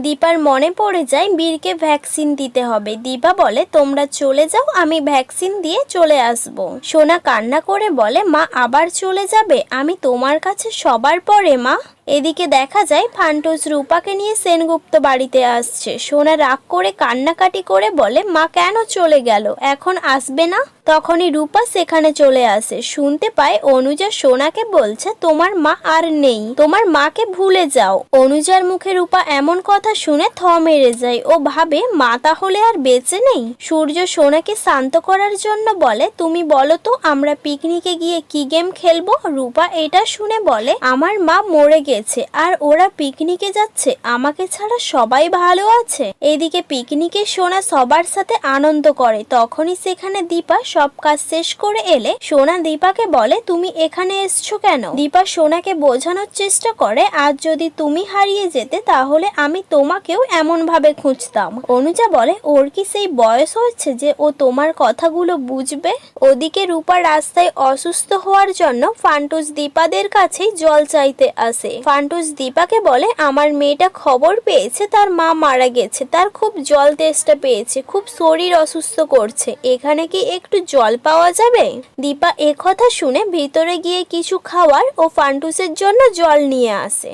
দীপার মনে পড়ে যায়, বীরকে ভ্যাকসিন দিতে হবে। দীপা বলে, তোমরা চলে যাও, আমি ভ্যাকসিন দিয়ে চলে আসব। সোনা কান্না করে বলে, মা আবার চলে যাবে? আমি তোমার কাছে সবার পরে, মা। এদিকে দেখা যায় ফান্টুস রূপাকে নিয়ে সেনগুপ্ত বাড়িতে আসছে। সোনা রাগ করে কান্নাকাটি করে বলে, মা কেন চলে গেল? এখন আসবে না? তখনই রূপা সেখানে চলে আসে। শুনতে পায় অনুজা সোনাকে বলছে, তোমার মা আর নেই। তোমার মাকে ভুলে যাও। অনুজার মুখে রূপা এমন কথা শুনে থ মেরে যায়। ও ভাবে, মা তাহলে আর বেঁচে নেই? সূর্য সোনাকে শান্ত করার জন্য বলে, তুমি বলো তো, আমরা পিকনিকে গিয়ে কি গেম খেলব? রূপা এটা শুনে বলে, আমার মা মরে গেছে। আর ওরা পিকনিকে যাচ্ছে। আমাকে ছাড়া সবাই ভালো আছে। এদিকে পিকনিকে সোনা সবার সাথে আনন্দ করে। তখনই সেখানে দীপা সব কাজ শেষ করে এলে সোনা দীপাকে বলে, তুমি এখানে এসছো কেন? দীপা সোনাকে বোঝানোর চেষ্টা করে, আজ যদি তুমি হারিয়ে যেতে, তাহলে আমি তোমাকেও এমন ভাবে খুঁজতাম। অনুজা বলে, ওর কি সেই বয়স হয়েছে যে ও তোমার কথাগুলো বুঝবে? ওদিকে রূপা রাস্তায় অসুস্থ হওয়ার জন্য ফান্টুস দীপাদের কাছেই জল চাইতে আসে। ফান্টুস দীপাকে বলে, আমার মেয়েটা খবর পেয়েছে, তার মা মারা গেছে, তার খুব জল তেষ্টা পেয়েছে, খুব শরীর অসুস্থ করছে, এখানে কি একটু জল পাওয়া যাবে? দীপা কথা শুনে ভিতরে গিয়ে কিছু খাওয়ার ও ফান্টুসের জন্য জল নিয়ে আসে।